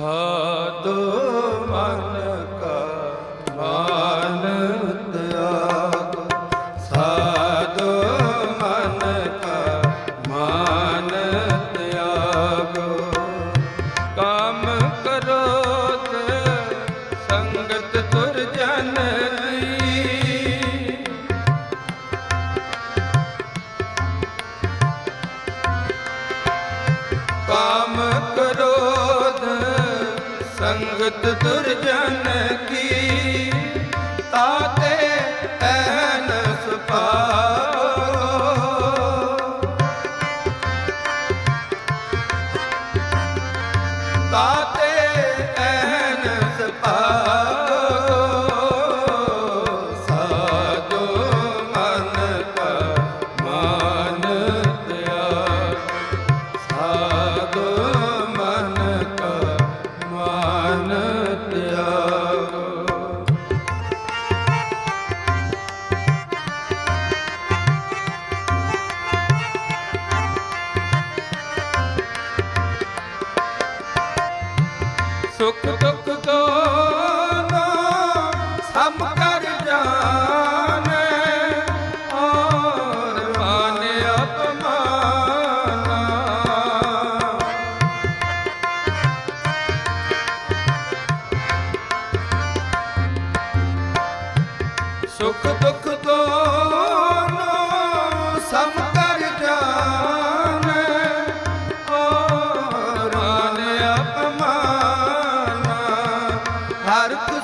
ਸਾਧੂ ਮਨ ਕਾ ਮਾਨ ਤਿਆਗ ਸਾਧੂ ਮਨ ਕਾ ਮਾਨ ਤਿਆਗ ਕਾਮ ਕਰੋ ਸੰਗਤ ਤੁਰ ਜਨ ਕਾਮ ਭਗਤ ਦੁਰਜਨ ਸੁਖ ਦੁਖ ਕੋ ਸਮ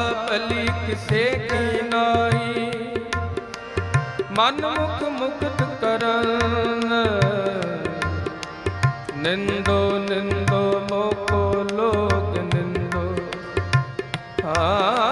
ਭਲੀ ਕਿਸੇ ਕੀ ਨਾਈ? ਮਨ ਮੁਖ ਮੁਕਤ ਕਰਨ। ਨਿੰਦੋ ਨਿੰਦੋ ਮੋਕੋ ਲੋਕ ਨਿੰਦੋ। ਆ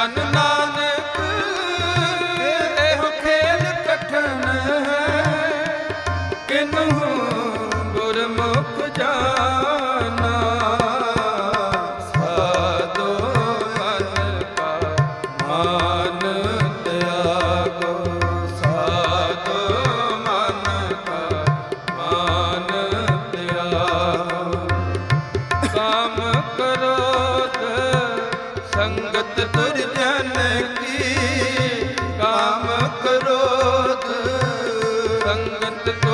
ਜਨ ਨਾਨਕ ਇਹੋ ਖੇਲ ਕਠਨ ਹੈ। ਕਿਨਹੂ ਗੁਰਮੁਖ ਜਾ ਸੰਗਤ ਦੁਰਜਨ